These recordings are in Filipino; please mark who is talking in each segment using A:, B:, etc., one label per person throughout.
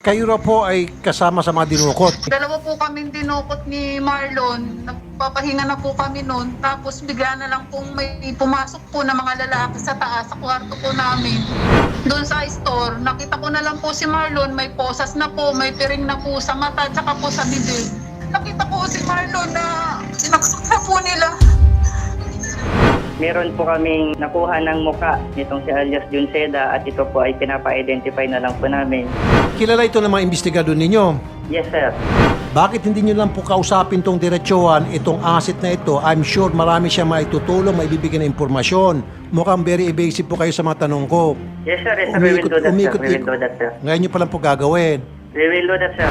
A: Kayo raw po ay kasama sa mga dinukot.
B: Dalawa po kami dinukot ni Marlon. Nagpapahinga na po kami noon. Tapos bigla na lang pong may pumasok po na mga lalaki sa taas, sa kwarto po namin. Doon sa store, nakita ko na lang po si Marlon. May posas na po, may piring na po sa mata, tsaka po sa bibig. Nakita ko si Marlon na sinaksak na po nila.
C: Meron po kaming nakuha ng muka nitong si alias Junceda at ito po ay pinapa-identify na lang po namin.
A: Kilala ito ng mga investigador ninyo.
C: Yes, sir.
A: Bakit hindi nyo lang po kausapin tong diretsyohan, itong asset na ito? I'm sure marami siya maitutulong, maibibigyan ng impormasyon. Mukhang very evasive po kayo sa mga tanong ko.
C: Yes, sir. Yes, sir. We will do that, sir. We will do that, sir.
A: Ngayon nyo pa lang po gagawin.
C: We will do that, sir.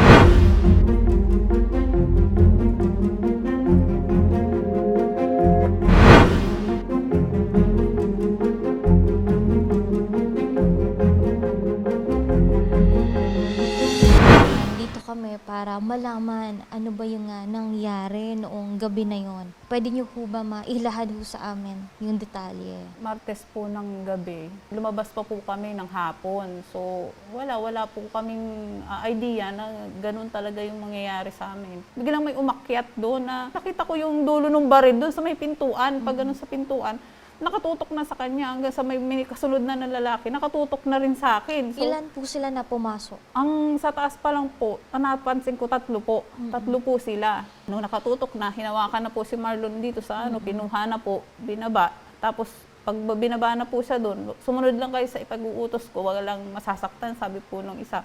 D: Kami para malaman ano ba yung nga nangyari noong gabi na yon. Pwede niyo po ba mailahad ho sa amin yung detalye?
E: Martes po ng gabi, lumabas pa po kami ng hapon. So, wala, wala po kaming ah, idea na ganun talaga yung mangyayari sa amin. Biglang may umakyat doon na nakita ko yung dulo ng baril doon sa may pintuan. Pag ganun sa pintuan, nakatutok na sa kanya hanggang sa may, may kasunod na ng lalaki, nakatutok na rin sa akin. So,
D: Ilan po sila na pumasok?
E: ang sa taas pa lang po, napansin ko tatlo po. Tatlo po sila. Nung nakatutok na, hinawakan na po si Marlon dito sa ano, kinuha na po, binaba. Tapos pag binaba na po siya doon, sumunod lang kayo sa ipag-uutos ko, wag lang masasaktan, sabi po nung isa.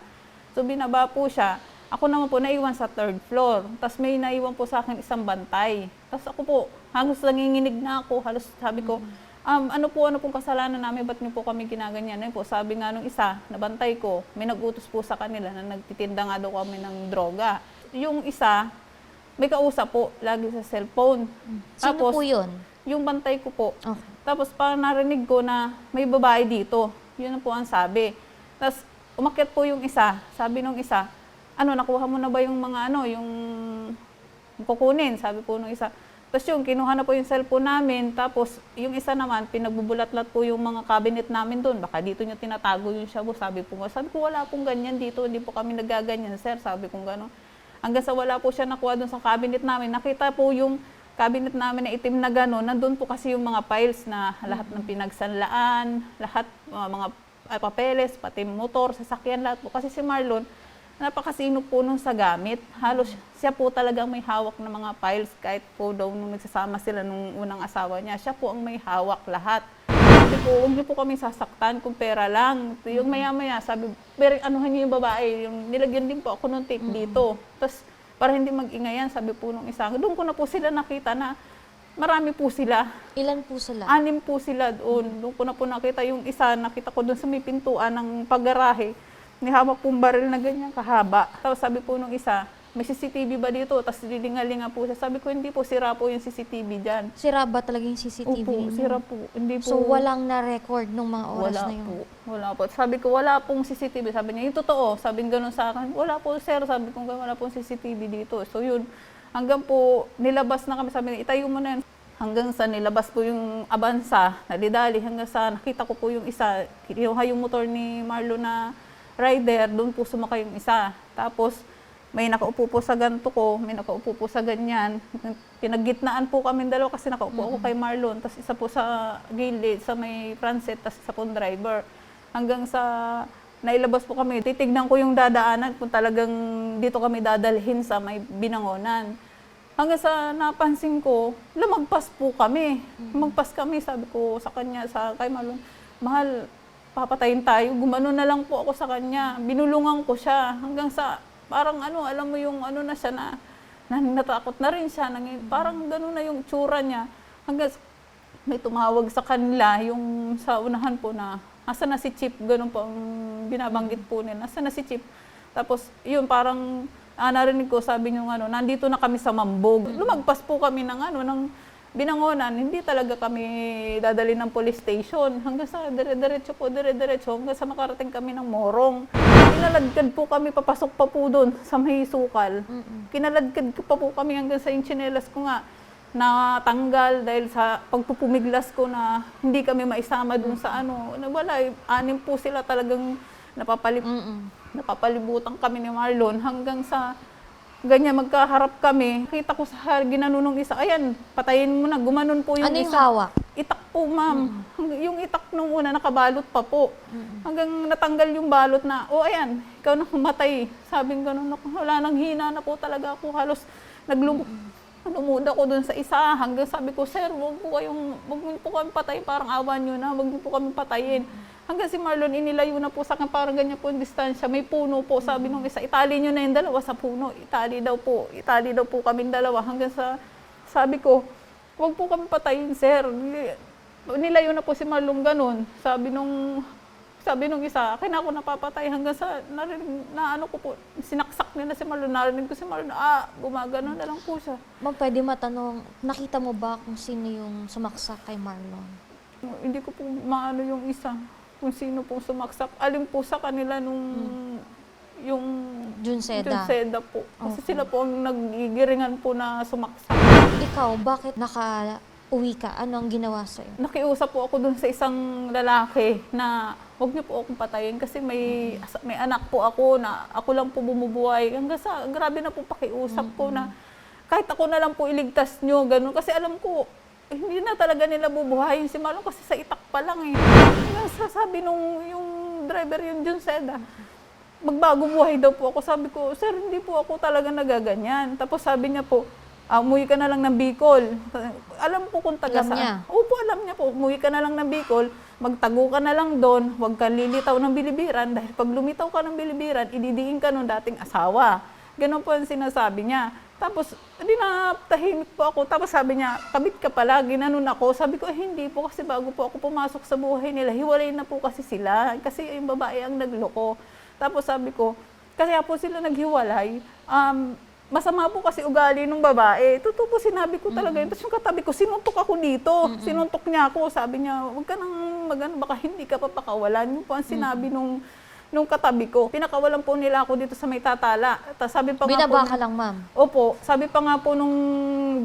E: So binaba po siya. Ako naman po naiwan sa third floor. Tapos may naiwan po sa akin isang bantay. Tapos ako po, halos nanginginig na ako. Halos sabi ko, um, ano po, ano pong kasalanan namin, ba't niyo po kami ginaganyan? Ayun po, sabi nga nung isa, nabantay ko, may nag-utos po sa kanila na nagtitinda nga daw kami ng droga. Yung isa, may kausap po, lagi sa cellphone.
D: Sino po yun?
E: Yung bantay ko po.
D: Okay.
E: Tapos parang narinig ko na may babae dito. Yun na po ang sabi. Tapos umakyat po yung isa. Sabi nung isa, ano, nakuha mo na ba yung mga ano, yung kukunin? Sabi po nung isa. Tapos yung kinuha na po yung cellphone namin. Tapos yung isa naman, pinagbubulat-lat po yung mga cabinet namin doon. Baka dito niya tinatago yung shabu. Sabi po nga, sabi ko wala pong ganyan dito. Hindi po kami nagaganyan, sir. Sabi ko gano'n. Hanggang sa wala po siya nakuha doon sa cabinet namin. Nakita po yung cabinet namin na itim na gano'n. Nandun po kasi yung mga files na lahat ng pinagsanlaan, lahat uh, mga uh, papeles, pati motor, sasakyan, lahat po. Kasi si Marlon, napakasino po nung sa gamit. Halos siya po talagang may hawak ng mga files kahit po daw nung nagsasama sila nung unang asawa niya. Siya po ang may hawak lahat. Sabi po, huwag niyo po kami sasaktan kung pera lang. Yung maya-maya, sabi, pero anuhan niyo yung babae. Yung nilagyan din po ako ng tape dito. Tapos, para hindi mag-ingayan, sabi po nung isa. Doon ko na po sila nakita na marami po sila.
D: Ilan po sila?
E: Anim po sila doon. Doon ko na po nakita yung isa, nakita ko doon sa may pintuan ng paggarahe. May hawak pong baril na ganyan kahaba. Tapos sabi po nung isa, may CCTV ba dito? Tapos lilingalinga po siya. Sabi ko, hindi po, sira po yung CCTV dyan.
D: Sira ba talaga yung CCTV?
E: Opo,
D: niyo?
E: sira po. Hindi po.
D: So walang na-record nung mga oras
E: wala
D: na yun?
E: po. Wala po. Sabi ko, wala pong CCTV. Sabi niya, yung totoo. Sabi nga ganun sa akin, wala po sir. Sabi ko, wala pong CCTV dito. So yun, hanggang po nilabas na kami. Sabi niya, itayo mo na yan. Hanggang sa nilabas po yung abansa, nadidali. Hanggang sa nakita ko po yung isa, kinuha yung motor ni Marlo na rider, doon po sumakay yung isa. Tapos, may nakaupo po sa ganto ko, may nakaupo po sa ganyan. Pinaggitnaan po kami dalawa kasi nakaupo ako kay Marlon, tapos isa po sa gilid, sa may transit, tapos isa pong driver. Hanggang sa nailabas po kami, titignan ko yung dadaanan kung talagang dito kami dadalhin sa may binangonan. Hanggang sa napansin ko, lumagpas po kami. Lumagpas kami, sabi ko sa kanya, sa kay Marlon, mahal, papatayin tayo. Gumano na lang po ako sa kanya. Binulungan ko siya hanggang sa parang ano, alam mo yung ano na siya na, na natakot na rin siya. Nang, parang gano'n na yung tsura niya. Hanggang may tumawag sa kanila, yung sa unahan po na, asa na si Chip, ganun po ang binabanggit po nila, asa na si Chip. Tapos, yun, parang, ah, narinig ko, sabi niyo, ano, nandito na kami sa Mambog. Lumagpas po kami ng, ano, ng binangonan, hindi talaga kami dadali ng police station. Hanggang sa dire-diretso po, dire-diretso, hanggang sa makarating kami ng Morong. Kinaladkad po kami, papasok pa po doon sa may sukal. Kinaladkad ko pa po kami hanggang sa yung tsinelas ko nga natanggal dahil sa pagpupumiglas ko na hindi kami maisama dun sa ano. Wala, eh, anim po sila talagang napapalip.
D: Mm-mm.
E: napapalibutan kami ni Marlon hanggang sa ganyan magkaharap kami. Kita ko sa ginanunong isa, ayan, patayin mo na, gumanon po yung
D: Ano yung
E: isa.
D: hawak?
E: Itak po, ma'am. Hang- Yung itak nung una, nakabalot pa po. Hanggang natanggal yung balot na, oh ayan, ikaw na humatay. Sabi ko "Naku, wala nang hina na po talaga ako. Halos naglum lumud ako dun sa isa. Hanggang sabi ko, sir, wag po kayong, wag niyo po kami patayin. Parang awan nyo na, wag niyo po kami patayin. Hanggang si Marlon, inilayo na po sa akin, parang ganyan po yung distansya. May puno po, sabi nung isa, itali nyo na yung dalawa sa puno. Itali daw po, itali daw po kaming dalawa. Hanggang sa, sabi ko, wag po kami patayin, sir. Nilayo na po si Marlon ganun. Sabi nung, sabi nung isa, akin ako napapatay hanggang sa narinig, na ano ko po, sinaksak nila si Marlon. Narinig ko si Marlon, ah, gumagano na lang po siya.
D: Ma'am, pwede matanong, nakita mo ba kung sino yung sumaksak kay Marlon?
E: Hindi ko po maano yung isa, kung sino po sumaksak. Alin po sa kanila nung, yung
D: Jun Seda.
E: Jun Seda po. Kasi
D: Okay.
E: sila po ang nagigiringan po na sumaksak.
D: Ikaw, bakit naka-uwi ka? Ano ang ginawa sa'yo?
E: Nakiusap po ako dun sa isang lalaki na huwag niyo po akong patayin kasi may asa- may anak po ako na ako lang po bumubuhay. Hanggang sa grabe na po pakiusap ko na kahit ako na lang po iligtas niyo, ganun. Kasi alam ko, eh, hindi na talaga nila bubuhayin si Marlon kasi sa itak pa lang eh. Hanggang sa sabi nung yung driver yung John Seda, magbago buhay daw po ako. Sabi ko, sir, hindi po ako talaga nagaganyan. Tapos sabi niya po, ah, umuwi ka na lang ng Bicol. Alam po kung taga
D: Alam
E: saan.
D: niya?
E: Opo, alam niya po. Umuwi ka na lang ng Bicol, magtago ka na lang doon, huwag kang lilitaw ng bilibiran dahil pag lumitaw ka ng bilibiran, ididiin ka ng dating asawa. Ganon po ang sinasabi niya. Tapos, di na tahimik po ako. Tapos sabi niya, kabit ka pala, ginanon ako. Sabi ko, eh, hindi po kasi bago po ako pumasok sa buhay nila, hiwalay na po kasi sila. Kasi yung babae ang nagloko. Tapos sabi ko, kaya po sila naghiwalay, um, masama po kasi ugali ng babae. Totoo po sinabi ko talaga yun. Tapos yung katabi ko, sinuntok ako dito. Sinuntok niya ako. Sabi niya, huwag ka nang magano, baka hindi ka papakawalan. Yun po ang sinabi nung nung katabi ko. Pinakawalan po nila ako dito sa may tatala. Tapos sabi pa nga po,
D: Binaba ka lang, ma'am.
E: Opo, sabi pa nga po nung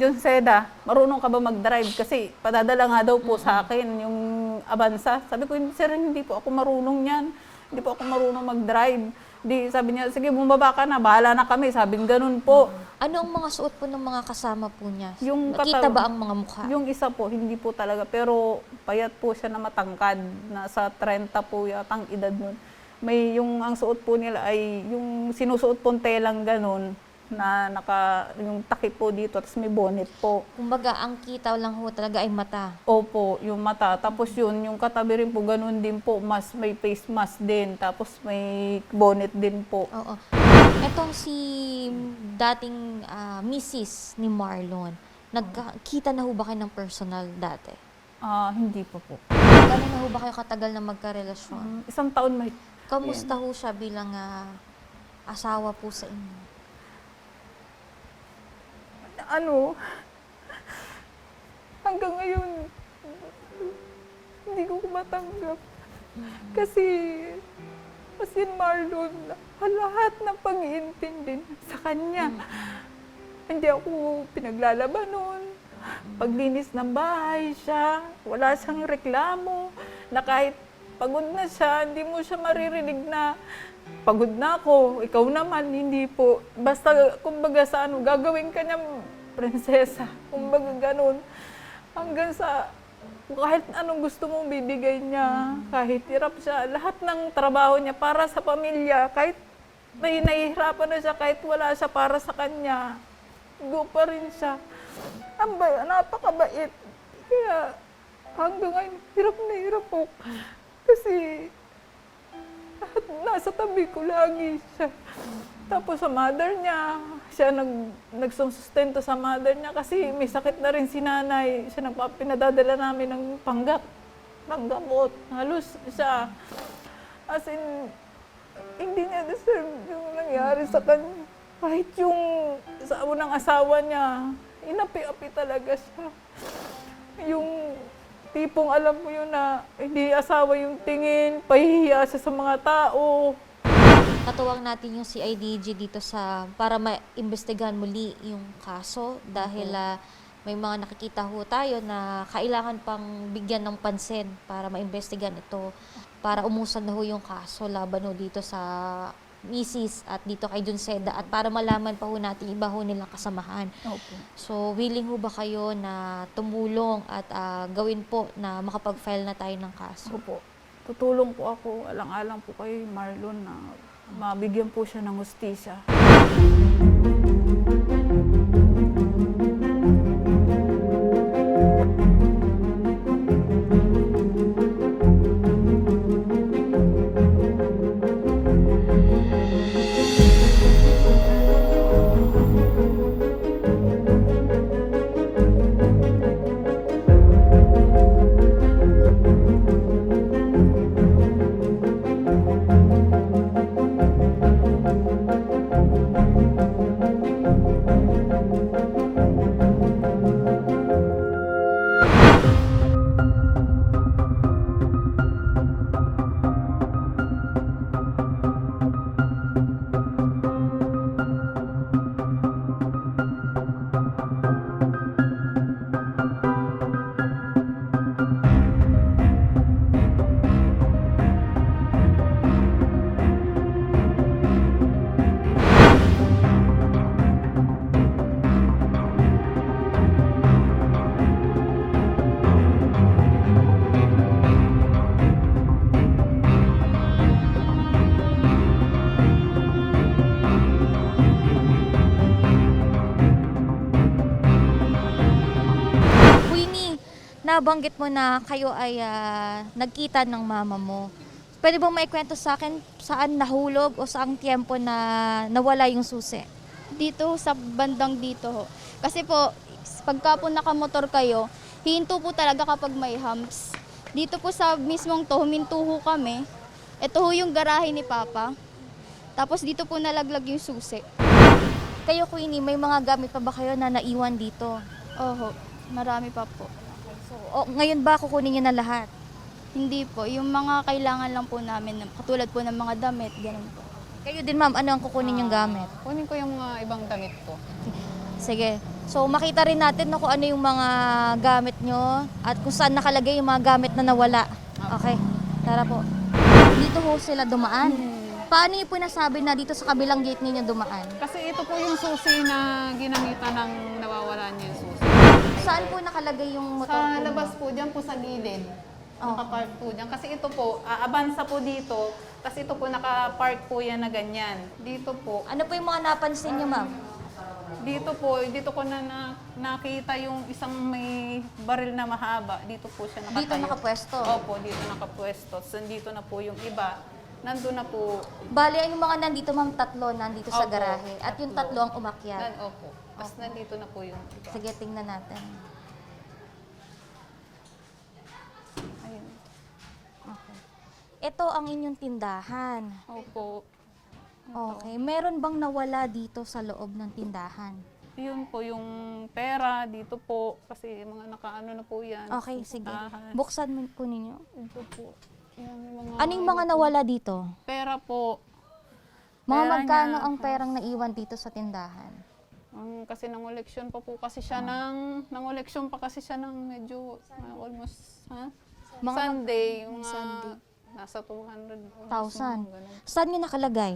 E: John Seda, marunong ka ba mag-drive? Kasi padadala nga daw po sa akin yung Avanza. Sabi ko, sir, hindi po ako marunong yan. Hindi po ako marunong mag-drive. Di, sabi niya, sige, bumaba ka na, bahala na kami. Sabi ganun po.
D: Ano ang mga suot po ng mga kasama po niya?
E: Yung
D: Nakita
E: katawa-
D: ba ang mga mukha?
E: Yung isa po, hindi po talaga. Pero payat po siya na matangkad. Nasa 30 po yatang edad nun. May yung ang suot po nila ay yung sinusuot pong telang ganun na naka yung takip po dito tapos may bonnet po.
D: Kumbaga, ang kita lang ho talaga ay mata.
E: Opo, yung mata. Tapos yun, yung katabi rin po, ganun din po. Mas, may face mask din. Tapos may bonnet din po.
D: Oo. Etong si dating ah, Mrs. ni Marlon, nagkita na ho ba kayo ng personal dati?
E: Ah, hindi pa po.
D: Gano'n na ho ba kayo katagal na magkarelasyon?
E: Um, isang taon may...
D: Kamusta ho siya bilang ah, asawa po sa inyo?
E: Ano? Hanggang ngayon, hindi ko matanggap. Kasi, as in Marlon, lahat ng pag-iintindi sa kanya. Hindi ako pinaglalaban nun. Paglinis ng bahay siya, wala siyang reklamo, na kahit pagod na siya, hindi mo siya maririnig na pagod na ako, ikaw naman, hindi po. Basta, kumbaga sa ano, gagawin ka niyang prinsesa. Kumbaga ganun. Hanggang sa, kahit anong gusto mong bibigay niya, kahit hirap siya, lahat ng trabaho niya para sa pamilya, kahit may nahihirapan na siya, kahit wala siya para sa kanya, go pa rin siya. Ang ba- napakabait. Kaya hanggang ngayon, hirap na hirap po. Kasi nasa tabi ko lagi siya. Tapos sa mother niya, siya nag, nagsusustento sa mother niya kasi may sakit na rin si nanay. Siya nagpa- pinadadala namin ng panggap, panggamot. Halos siya, as in, hindi niya deserve yung nangyari sa kanya. Kahit yung sa unang asawa niya, inapi-api talaga siya. Yung tipong alam mo yun na hindi asawa yung tingin, pahihiya siya sa mga tao.
D: Katuwang natin yung CIDG dito sa para maimbestigahan muli yung kaso dahil ah, may mga nakikita ho tayo na kailangan pang bigyan ng pansin para maimbestigahan ito para umusan na ho yung kaso laban ho dito sa misis at dito kay Junseda at para malaman pa ho natin iba ho nilang kasamahan.
F: Opo.
D: So, willing ho ba kayo na tumulong at ah, gawin po na makapag-file na tayo ng kaso?
F: Opo. Tutulong po ako, alang-alang po kay Marlon na mabigyan po siya ng hustisya.
D: thank you nabanggit mo na kayo ay ah, nagkita ng mama mo. Pwede bang maikwento sa akin saan nahulog o saang tiempo na nawala yung susi?
G: dito sa bandang dito ho. Kasi po, pagka po nakamotor kayo, hihinto po talaga kapag may humps. Dito po sa mismong to, huminto ho kami. Ito ho yung garahe ni Papa. Tapos dito po nalaglag yung susi.
D: Kayo, Queenie, may mga gamit pa ba kayo na naiwan dito?
G: Oho, marami pa po.
D: O, ngayon ba kukunin niyo na lahat?
G: Hindi po, yung mga kailangan lang po namin, katulad po ng mga damit, ganun po.
D: Kayo din, ma'am, ano ang kukunin yung gamit?
E: Kunin ko yung mga ibang damit ko.
D: Sige. So, makita rin natin no, kung ano yung mga gamit nyo at kung saan nakalagay yung mga gamit na nawala. Okay. Tara po. Dito ho sila dumaan. Paano niyo po nasabi na dito sa kabilang gate ninyo dumaan?
E: Kasi ito po yung susi na ginamitan ng nawawala niya yung susi.
D: Saan po nakalagay yung motor
E: Sa
D: po
E: labas po, dyan po sa gilid.
D: Oh.
E: Nakapark po dyan. Kasi ito po, aabansa po dito. Kasi ito po nakapark po yan na ganyan. Dito po,
D: Ano po yung mga napansin niyo, ma'am?
E: dito po, dito ko na, na nakita yung isang may baril na mahaba. Dito po siya nakatayo.
D: Dito nakapwesto?
E: Opo, dito nakapwesto. So, nandito na po yung iba. Nandun na po.
D: Bali, yung mga nandito, ma'am, tatlo nandito sa
E: Opo,
D: garahe. At yung
E: tatlo.
D: tatlo ang umakyat.
E: Nan, opo. Tapos nandito na po yung iba.
D: Sige, tingnan natin.
E: Ayun.
D: Okay. Ito ang inyong tindahan.
E: Opo.
D: Okay. Meron bang nawala dito sa loob ng tindahan?
E: Yun po, yung pera dito po. Kasi mga nakaano na po yan.
D: Okay, sige.
E: Tahan.
D: Buksan mo po ninyo.
E: Ito po. Yan, yung mga,
D: Ano yung mga nawala dito?
E: Pera po.
D: Mga
E: Pera
D: magkano
E: niya.
D: ang perang naiwan dito sa tindahan?
E: Ang kasi nang eleksyon pa po kasi siya ng nang eleksyon pa kasi siya ng medyo uh, almost ha?
D: Mga-
E: Sunday, yung mga
D: Sunday.
E: nasa 200 almost
D: Thousand.
E: mga ganun.
D: Saan nyo nakalagay?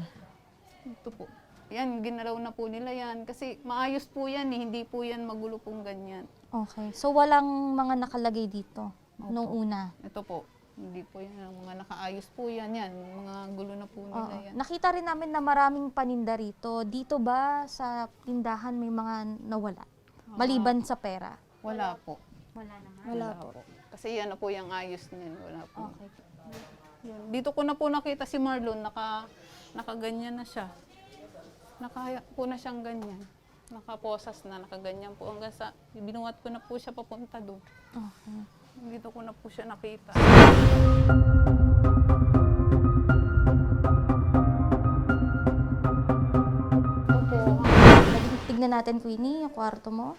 E: Ito po. Yan, ginalaw na po nila yan. Kasi maayos po yan eh. Hindi po yan magulo pong ganyan.
D: Okay. So, walang mga nakalagay dito nung una.
E: Ito po. Hindi po yan. Ang mga nakaayos po yan. Yan. Mga gulo na po
D: Oo.
E: nila yan.
D: Nakita rin namin na maraming paninda rito. Dito ba sa tindahan may mga nawala? Maliban sa pera?
E: Wala po.
D: Wala naman.
E: Wala po. Kasi yan na po yung ayos niyan. Wala po.
D: Okay.
E: Dito ko na po nakita si Marlon, naka, nakaganyan na siya. Naka po na siyang ganyan. Nakaposas na, nakaganyan po. Hanggang sa, binuhat ko na po siya papunta doon.
D: Okay.
E: Dito ko na po siya nakita.
D: Tignan natin, Queenie, yung kwarto mo.